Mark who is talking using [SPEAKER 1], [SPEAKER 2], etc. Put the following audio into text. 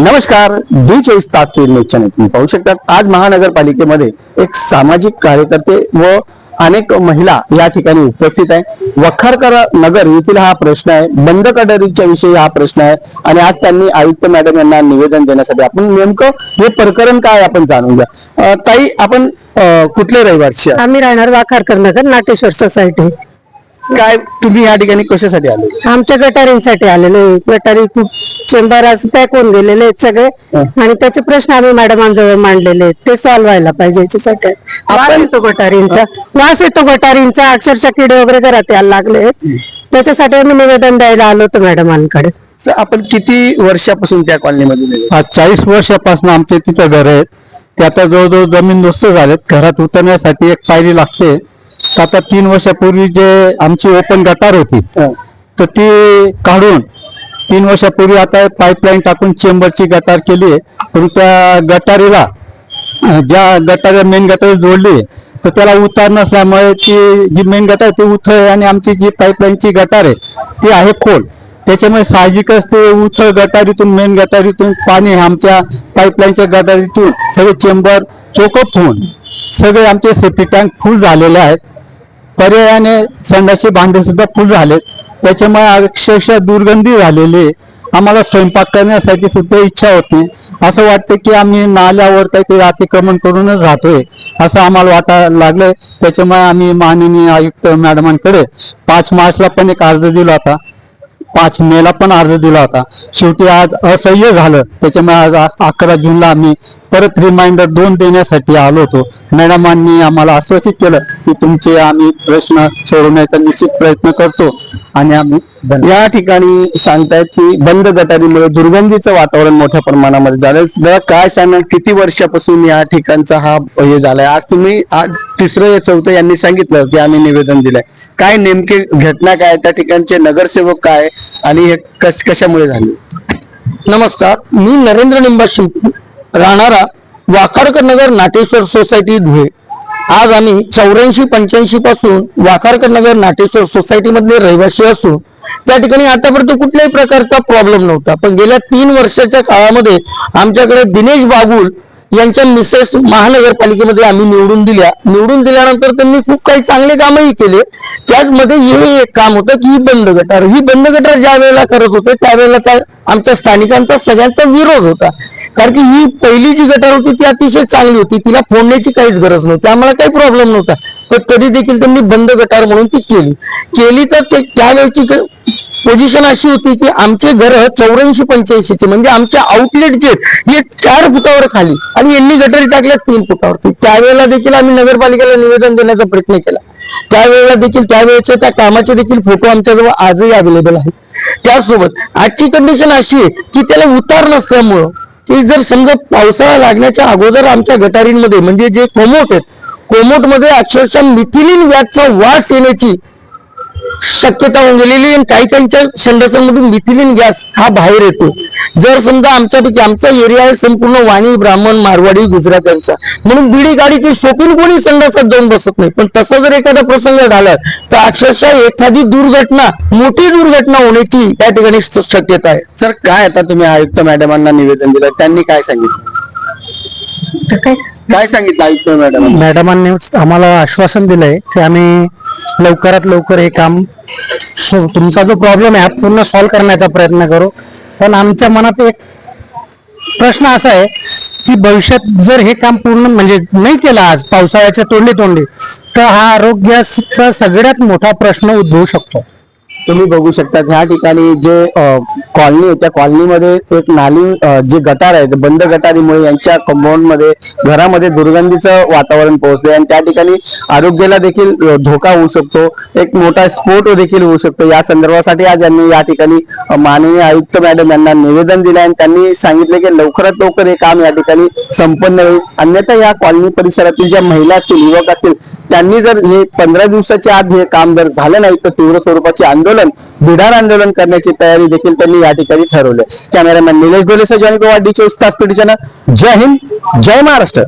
[SPEAKER 1] नमस्कार डी चोवीस तास पेड न्यूज चॅनल तुम्ही पाहू शकतात. आज महानगरपालिकेमध्ये एक सामाजिक कार्यकर्ते व अनेक महिला या ठिकाणी उपस्थित आहे वखारकर नगर येथील हा प्रश्न आहे. बंद कटरीच्या विषयी हा प्रश्न आहे. आणि आज त्यांनी आयुक्त मॅडम यांना निवेदन देण्यासाठी आपण नेमकं हे प्रकरण काय आपण जाणून घ्या. ताई आपण कुठले रहिवासी
[SPEAKER 2] आम्ही राहणार वाखारकर नगर नाटेश्वर सोसायटी.
[SPEAKER 1] काय तुम्ही या ठिकाणी कशासाठी आले?
[SPEAKER 2] आमच्या गटारींसाठी आलेलो आहे. गटारी खूप चेंबर आज पॅक होऊन गेलेले आहेत सगळे. आणि त्याचे प्रश्न आम्ही मॅडमांजवळ मांडलेले आहेत. ते सॉल्व्ह व्हायला पाहिजे याच्यासाठी. आपण येतो गटारींचा. वास येतो गटारींचा. अक्षरशः किडे वगैरे घरात यायला लागले त्याच्यासाठी आम्ही निवेदन द्यायला आलो होतो मॅडमांकडे.
[SPEAKER 1] तर आपण किती वर्षापासून त्या कॉलनीमध्ये राहतो?
[SPEAKER 3] आज चाळीस वर्षापासून आमचे तिथं घर आहेत. ते आता जवळजवळ जमीन नुस्त झालेत. घरात उतरण्यासाठी एक पायरी लागते. आता तीन वर्षापूर्वी जे आमची ओपन गटार होती. तर ती काढून तीन वर्षापूर्वी आता पाईपलाईन टाकून चेंबरची गटार केली आहे. पण त्या गटारीला ज्या गटार मेन गटार जोडली तर त्याला उतार नसल्यामुळे ती जी मेन गटार आहे ती उथळ आहे आणि आमची जी पाईपलाईनची गटार आहे ती आहे खोल. त्याच्यामुळे साहजिकच ते उथळ गटारीतून मेन गटारीतून पाणी आमच्या पाईपलाईनच्या गटारीतून सगळे चेंबर चोकअप होऊन सगळे आमचे सेफ्टी टँक फुल झालेले आहेत. पर्यायाने संडासचे भांडे सुद्धा फुल झालेत. त्याच्यामुळे अक्षरशः दुर्गंधी झालेली आहे. आम्हाला स्वयंपाक करण्यासाठी सुद्धा इच्छा होत नाही. असं वाटतं की आम्ही नाल्यावर काहीतरी अतिक्रमण करूनच राहतोय असं आम्हाला वाटायला लागलंय. त्याच्यामुळे आम्ही माननीय आयुक्त मॅडमांकडे पाच मार्चला पण एक अर्ज दिला होता. पाच मेला पण अर्ज दिला होता. शेवटी आज असह्य झालं. त्याच्यामुळे आज अकरा जूनला आम्ही परत रिमाइंडर दोन देण्यासाठी आलो होतो. मॅडमांनी आम्हाला आश्वासित केलं की तुमचे आम्ही प्रश्न सोडवण्याचा निश्चित प्रयत्न करतो. आणि आम्ही
[SPEAKER 1] या ठिकाणी सांगतायत की बंद गटारीमुळे दुर्गंधीचं वातावरण मोठ्या प्रमाणामध्ये झालं बघा काय सांगणार किती वर्षापासून या ठिकाणचा हा हे झालाय? आज तुम्ही आज तिसरं चौथं यांनी सांगितलं की आम्ही निवेदन दिलंय. काय नेमके घटना काय? त्या ठिकाणचे नगरसेवक काय? आणि हे कश कशामुळे झाले?
[SPEAKER 4] नमस्कार. मी नरेंद्र निंबा शिंपी राहणारा वाखारकर नगर नाटेश्वर सोसायटी धुळे. आज आम्ही चौऱ्याऐंशी पंच्याऐंशी पासून वाखारकर नगर नाटेश्वर सोसायटी मधले रहिवासी असून त्या ठिकाणी आतापर्यंत कुठल्याही प्रकारचा प्रॉब्लेम नव्हता. पण गेल्या तीन वर्षाच्या काळामध्ये आमच्याकडे दिनेश बागुल यांच्या मिसेस महानगरपालिकेमध्ये आम्ही निवडून दिल्या. निवडून दिल्यानंतर त्यांनी खूप काही चांगले कामही केले. त्याचमध्ये हे एक काम होतं की ही बंद गटार. ही बंद गटार ज्या वेळेला करत होते त्यावेळेला आमच्या स्थानिकांचा सगळ्यांचा विरोध होता. कारण की ही पहिली जी गटार होती ती अतिशय चांगली होती. तिला फोडण्याची काहीच गरज नव्हती. आम्हाला काही प्रॉब्लेम नव्हता. पण तरी देखील त्यांनी बंद गटार म्हणून ती केली. केली तर ते पोझिशन अशी होती की आमचे घर चौऱ्याऐंशी पंच्याऐंशीचे म्हणजे आमच्या आउटलेट जे हे चार फुटावर खाली. आणि यांनी गटारी टाकल्या तीन फुटावरती. त्यावेळेला देखील आम्ही नगरपालिकेला निवेदन देण्याचा प्रयत्न केला. त्यावेळेला देखील त्यावेळेच्या त्या कामाचे देखील फोटो आमच्याजवळ आजही अवेलेबल आहे त्याचसोबत आजची कंडिशन अशी आहे की त्याला उतार नसल्यामुळं की जर समजा पावसाळा लागण्याच्या अगोदर आमच्या गटारींमध्ये म्हणजे जे कोमोट आहेत कोमोटमध्ये अक्षरशः मिथिलीन गॅसचा वास येण्याची शक्यता होऊन गेलेली आणि काही काहींच्या संडासांमधून मिथिलिन गॅस हा बाहेर येतो. जर समजा आमच्यापैकी आमचा एरिया आहे संपूर्ण वाणी ब्राह्मण मारवाडी गुजरात यांचा म्हणून बिडी गाडीची सोपून कोणी संडासात जाऊन बसत नाही. पण तसा जर एखादा प्रसंग झाला तर अक्षरशः एखादी दुर्घटना मोठी दुर्घटना होण्याची त्या ठिकाणी शक्यता आहे.
[SPEAKER 1] सर काय आता तुम्ही आयुक्त मॅडमांना निवेदन दिलं? त्यांनी काय सांगितलं?
[SPEAKER 2] तर काय
[SPEAKER 1] काय सांगितलं आयुष्मान मॅडम?
[SPEAKER 3] मॅडमांनी आम्हाला आश्वासन दिलंय की आम्ही लवकरात लवकर हे काम सो- तुमचा जो प्रॉब्लेम आहे हा पूर्ण सॉल्व्ह करण्याचा प्रयत्न करू. पण आमच्या मनात एक प्रश्न असा आहे की भविष्यात जर हे काम पूर्ण म्हणजे नाही केलं आज पावसाळ्याच्या तोंडी तोंडी तर हा आरोग्याचा सगळ्यात मोठा प्रश्न उद्भवू शकतो.
[SPEAKER 1] तुम्ही बघू शकता ह्या ठिकाणी जे कॉलनी आहे त्या कॉलनीमध्ये एक नाली जे गटार आहे बंद गटारीमुळे यांच्या कंपाऊंडमध्ये घरामध्ये दुर्गंधीचं वातावरण पोहोचले आणि त्या ठिकाणी आरोग्याला देखील धोका होऊ शकतो. एक मोठा स्फोट देखील होऊ शकतो. या संदर्भासाठी आज यांनी या ठिकाणी माननीय आयुक्त मॅडम यांना निवेदन दिलं आणि त्यांनी सांगितले की लवकरात लवकर हे काम या ठिकाणी संपन्न होईल. अन्यथा या कॉलनी परिसरातील ज्या महिला असतील युवक असतील त्यांनी जर हे पंधरा दिवसाच्या आत हे काम जर झालं नाही तर तीव्र स्वरूपाचे आंदोलन बिडार आंदोलन करण्याची तयारी देखील त्यांनी या ठिकाणी ठरवली कॅमेरामॅन निलेश डोलेसह जयंत पवार डी चोवीस तास पिढीच्या जय हिंद जय महाराष्ट्र.